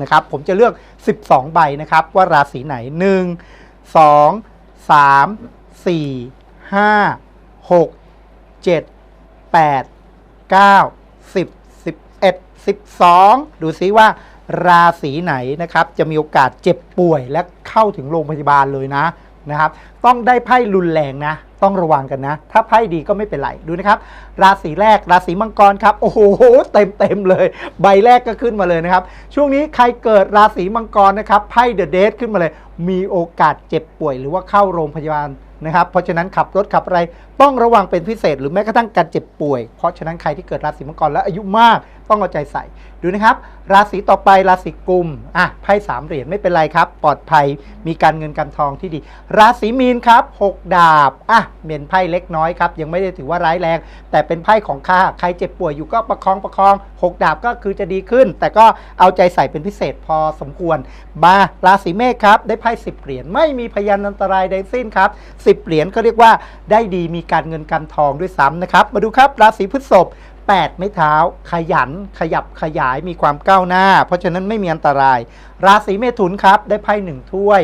นะครับ ผมจะเลือก 12 ใบนะครับ ว่าราศีไหน 1 2 3 4 5 6 7 8 9 10 11 12 ดูซิว่าราศีไหนนะครับ จะมีโอกาสเจ็บป่วยและเข้าถึงโรงพยาบาลเลยนะนะครับ ต้องได้ไพ่รุนแรงนะ ต้องระวังกันนะ ถ้าไพ่ดีก็ไม่เป็นไรดูนะครับ ราศีแรกราศีมังกรครับ โอ้โหเต็มเต็มเลย ใบแรกก็ขึ้นมาเลยนะครับ ช่วงนี้ใครเกิดราศีมังกรนะครับไพ่เดอะเดทขึ้นมาเลย มีโอกาสเจ็บป่วยหรือว่าเข้าโรงพยาบาลนะครับเพราะฉะนั้นขับรถขับอะไรต้องระวังเป็นพิเศษ หรือแม้กระทั่งการเจ็บป่วย เพราะฉะนั้นใครที่เกิดราศีมังกรและอายุมาก ต้องเอาใจใส่ ดูนะครับ ราศีต่อไปราศีกุมอะไพ่สามเหรียญไม่เป็นไรครับ ปลอดภัยมีการเงินการทองที่ดี ราศีมีนครับหกดาบอะเมียนไพ่เล็กน้อยครับ ยังไม่ได้ถือว่าร้ายแรง แต่เป็นไพ่ของข้าใครเจ็บป่วยอยู่ก็ประคองประคองหกดาบก็คือจะดีขึ้น แต่ก็เอาใจใส่เป็นพิเศษพอสมควร มาราศีเมษครับ ได้ไพ่สิบเหรียญไม่มีพยานอันตรายใดสิ้นครับสิบเหรียญก็เรียกว่าได้ดีมีการเงินการทองด้วยซ้ำนะครับ มาดูครับราศีพฤษภ 8 ไม้เท้า ขยันขยับขยายมีความก้าวหน้า เพราะฉะนั้นไม่มีอันตราย ราศีเมถุนครับได้ไพ่หนึ่งถ้วย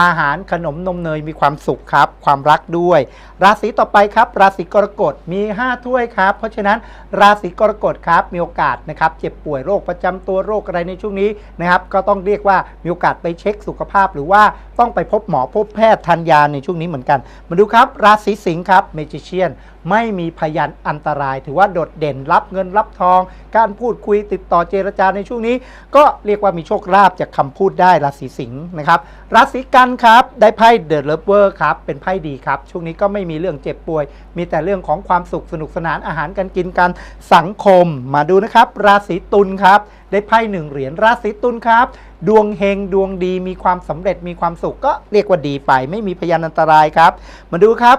อาหารขนมนมเนยมีความสุขครับ ความรักด้วย ราศีต่อไปครับ ราศีกรกฎมี 5 ถ้วยครับ เพราะฉะนั้นราศีกรกฎครับมีโอกาสนะครับเจ็บป่วยโรคประจำตัวโรคอะไรในช่วงนี้นะครับก็ต้องเรียกว่ามีโอกาสไปเช็คสุขภาพ หรือว่าต้องไปพบหมอพบแพทย์ทันยาในช่วงนี้เหมือนกัน มาดูครับ ราศีสิงห์ครับเมจิเชียน ไม่มีพยานอันตราย ถือว่าโดดเด่นรับเงินรับทอง การพูดคุยติดต่อเจรจาในช่วงนี้ ก็เรียกว่ามีโชคลาภจากคำพูดได้ราศีสิงห์นะครับราศีกันครับได้ไพ่เดอะเลิฟเวอร์ครับเป็นไพ่ดีครับช่วงนี้ก็ไม่มีเรื่องเจ็บป่วย มีแต่เรื่องของความสุขสนุกสนานอาหารการกินการสังคมมาดูนะครับ ราศีตุลครับได้ไพ่หนึ่งเหรียญราศีตุลครับ ดวงเฮงดวงดีมีความสำเร็จมีความสุขก็เรียกว่าดีไป ไม่มีพยานอันตรายครับ มาดูครับ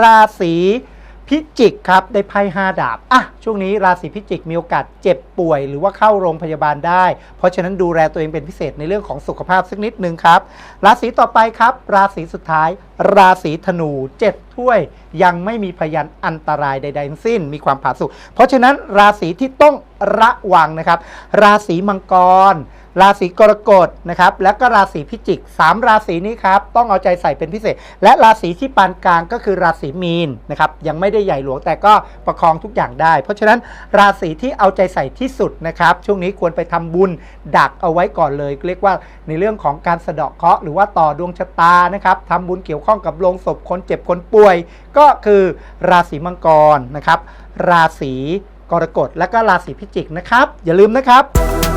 ราศี พิจิกครับได้ไพ่ห้าดาบอะช่วงนี้ราศีพิจิกมีโอกาสเจ็บป่วย หรือว่าเข้าโรงพยาบาลได้ เพราะฉะนั้นดูแลตัวเองเป็นพิเศษในเรื่องของสุขภาพสักนิดนึงครับ ราศีต่อไปครับ ราศีสุดท้าย ราศีธนูเจ็ดถ้วย ยังไม่มีพยานอันตรายใดๆทั้งสิ้นมีความผาสุกเพราะฉะนั้นราศีที่ต้องระวังนะครับ ราศีมังกร ราศีกรกฎนะครับแล้วก็ราศีพิจิก 3 ราศีนี้ครับต้องเอาใจใส่เป็นพิเศษ และราศีที่ปานกลางก็คือราศีมีนนะครับยังไม่ได้ใหญ่หลวงแต่ก็ประคองทุกอย่างได้ เพราะฉะนั้นราศีที่เอาใจใส่ที่สุดนะครับช่วงนี้ควรไปทำบุญดักเอาไว้ก่อนเลย เรียกว่าในเรื่องของการสะเดาะเคราะห์หรือว่าต่อดวงชะตานะครับทำบุญเกี่ยวข้องกับโลงศพคนเจ็บคนป่วย ก็คือราศีมังกรนะครับราศีกรกฎและก็ราศีพิจิกนะครับ อย่าลืมนะครับ